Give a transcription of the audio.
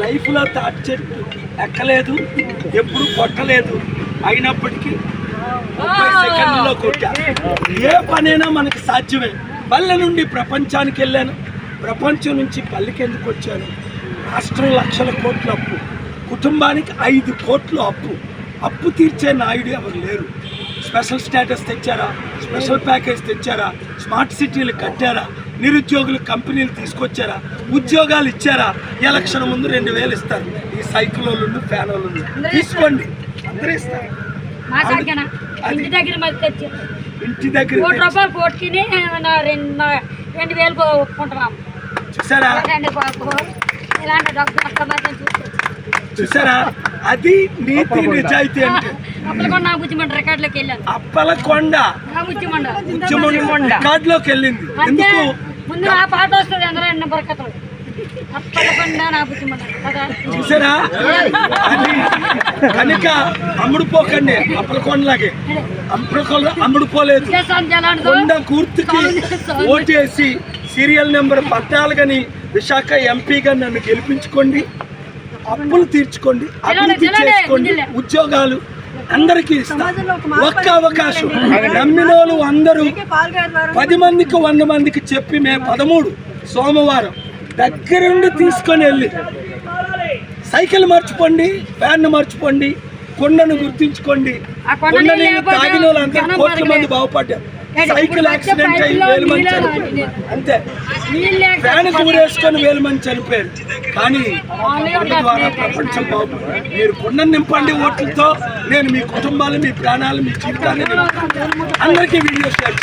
లైఫ్లో తాటి చెట్టు ఎక్కలేదు ఎప్పుడు కొట్టలేదు. అయినప్పటికీ ముప్పై సెకండ్లో కొట్టా. ఏ పనైనా మనకు సాధ్యమే. పల్లె నుండి ప్రపంచానికి వెళ్ళాను. ప్రపంచం నుంచి పల్లెకి ఎందుకు వచ్చాను? రాష్ట్రం లక్షల కోట్ల అప్పు. కుటుంబానికి ఐదు కోట్లు అప్పు. అప్పు తీర్చే నాయుడు ఎవరు లేరు. స్పెషల్ స్టేటస్ తెచ్చారా? స్పెషల్ ప్యాకేజ్ తెచ్చారా? స్మార్ట్ సిటీలు కట్టారా? నిరుద్యోగులు కంపెనీలు తీసుకొచ్చారా? ఉద్యోగాలు ఇచ్చారా? ఎలక్షన్ ముందు రెండు వేలు ఇస్తారు. ఈ సైకిల్ వాళ్ళు ఫ్యాన్ వాళ్ళు తీసుకోండి. అందరూ ఇస్తారు. ఇంటి దగ్గర ఇంటి దగ్గర కోటి. రూపాయలు కోటికిని నా రెండు వేలు ఒప్పుకుంటున్నాం చూసారా? ఇలాంటి డబ్బు కష్టపడి చూసుకోవచ్చు చూసారా? అది నీతి నిజాయితీ అంటే. అప్పుడు కూడా నా బుజ్జిమండ రికార్డులోకి వెళ్ళాను. అప్పలకొండ ఉద్యమం రికార్డులోకి వెళ్ళింది. ఎందుకు? ముందు ఆ పాట వస్తుంది అందరూ ఎన్న బరకతలు చూసారా? కనుక అమ్ముడుపోకండి అప్పలకొండలాగే. అప్పలకొండ అమ్ముడుపోలేదు చేసాను జలాంటిదో కొండ గుర్తుకి ఓటేసి సీరియల్ నెంబర్ పద్నాలుగని విశాఖ ఎంపీగా నన్ను గెలిపించుకోండి అప్పులు తీర్చుకోండి అభివృద్ధి చేసుకోండి ఉద్యోగాలు అందరికీ ఇస్తా. ఒక్క అవకాశం. నమ్మిన వాళ్ళు అందరూ పది మందికి వంద మందికి చెప్పి మే పదమూడు సోమవారం దగ్గరుండి తీసుకొని వెళ్ళి సైకిల్ మర్చిపోండి ఫ్యాన్ మర్చిపోండి కొండను గుర్తించుకోండి. ఆ కొండ నీళ్ళు తాగిన కోట్ల మంది. బాగుపడ్డారు. సైకిల్ యాక్సిడెంట్ అయ్యి వేలు మంది చనిపోయారు. అంతే. ఫ్యాన్ ఊరేసుకొని వేలు మంది చనిపోయారు. కానీ ద్వారా ప్రపంచం బాబు మీరు కొండ నింపండి ఓట్లతో. నేను మీ కుటుంబాలు మీ ప్రాణాలు మీ జీవితాన్ని అందరికీ వీడియో షేర్